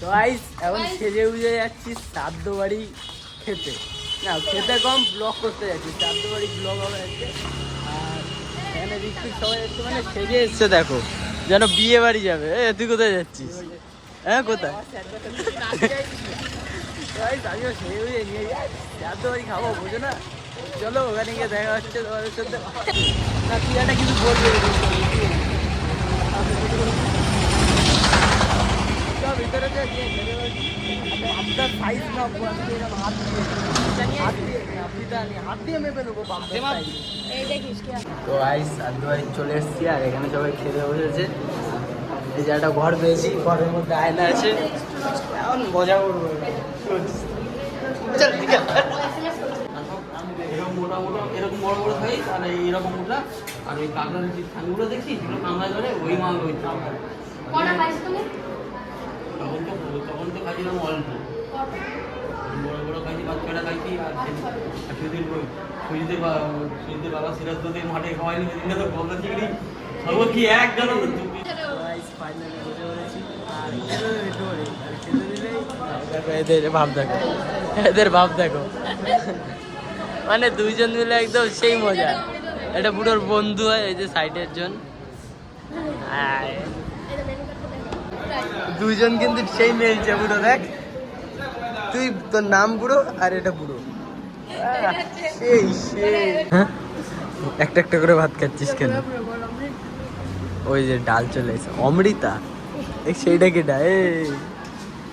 তো এখন সেজে উজে যাচ্ছি শ্রাদ্ধ খেতে। না, খেতে কম ব্লগ করতে যাচ্ছি। শ্রাদ্ধ বাড়ি ব্লগ হবে আজকে। আর এখানে ঋত্বিক সবাই একটু মানে সেজে এসছে, দেখো। যেন বিয়ে যাবে। এ, তুই কোথায় যাচ্ছিস? হ্যাঁ কোথায়? আমিও সেজে উজে নিয়ে যাই। খাব, বোঝো না? চলো, ওখানে গিয়ে দেখা হচ্ছে তোমাদের না, তুই একটা কিছু বলবে। ভিতরে যা গিয়ে খেতে বলছি আপনার সাইজ না আপনি এরকম হাত দিয়ে। হাত দিয়ে আপনি তো আনি হাত দিয়ে মেপে নেব এই দেখিস কি তো আইস আন্দুয়ারি চলে এসেছি আর এখানে সবাই খেতে বসেছে। এই যে একটা ঘর পেয়েছি ঘরের মধ্যে আয়না আছে। এখন মজা করব চল ঠিক আছে। এরকম মোটা মোটা এরকম বড় বড় সাইজ আর এইরকম মোটা। আর ওই কাঁকড়ার যে থানগুলো দেখছি সেগুলো কামড়া ধরে ওই মাল ওই কটা পাইছো তুমি তখন তো তখন তো খাইছিলাম অল্প। বড় বড় খাইছি বাচ্চাটা খাইছি আর সেদিন ওই সুজিতের বাবা সিরাজ তোদের মাঠে খাওয়াইনি সেদিনটা তো গলদা চিংড়ি। সর্ব কি এক গেল এদের ভাব দেখো। এদের ভাব দেখো। মানে দুইজন মিলে একদম সেই মজা। এটা বুড়োর বন্ধু হয় এই যে সাইডের জন। আয়। দুইজন কিন্তু সেই মিলছে বুড়ো দেখ। তুই তোর নাম বুড়ো আর এটা বুড়ো। আহ, সেই সেই। হ্যাঁ? একটা একটা করে ভাত খাচ্ছিস কেন? ওই যে ডাল চলে এসে অমৃতা? সেইটা কেটা এই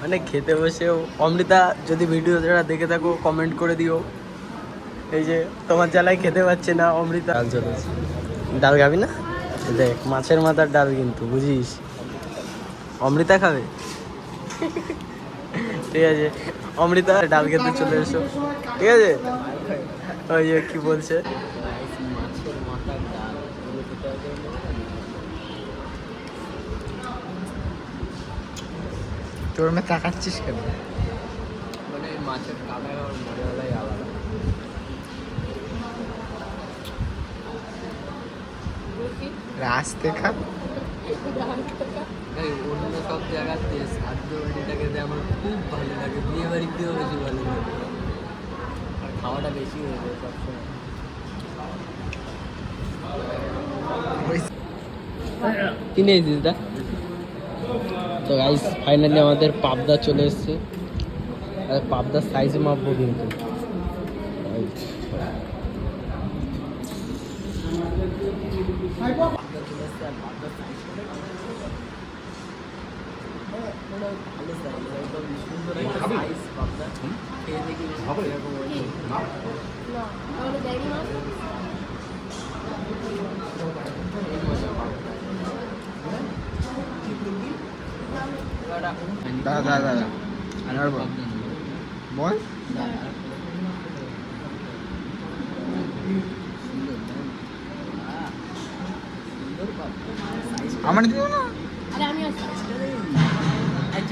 মানে খেতে বসেও। অমৃতা যদি ভিডিওটা দেখে থাকো কমেন্ট করে দিও। এই যে তোমার জ্বালায় খেতে পাচ্ছে না অমৃতা। ডাল চলে ডাল খাবি না? দেখ মাছের মাথার ডাল কিন্তু বুঝিস? অমৃতা খাবে? ঠিক আছে অমৃতা ডাল খেতে চলে এসো। ঠিক আছে? ওই যে কি বলছে? মাছের তোর মেয়ে তাকাচ্ছিস কেন? মানে মাছের কাটা খাওয়ার মজাটাই আলাদা। রাস্তে খা এই অন্য সব জায়গাতে শ্রাদ্ধ আমার খুব ভালো লাগে। বিয়ে বাড়িতেও বেশি ভালো লাগে। আর খাওয়াটা বেশি হয়ে যায় সবসময়। কিনে এসেছিস দা তো গাইস ফাইনালি আমাদের পাবদা চলে এসছে। আর পাবদার সাইজ মাপবো কিন্তু। পাবদা চলে এসছে আর পাবদার সাইজ ভালো সাইজ একদম সুন্দর একটা সাইজ পাবদা খেয়ে দেখি এরকম হয়েছে। না আমাকে দেয়নি মা এই মজা পাবদা। দাদা দাদা দাদা আর বল। টা- আমার দিও না? আরে আমি আসছি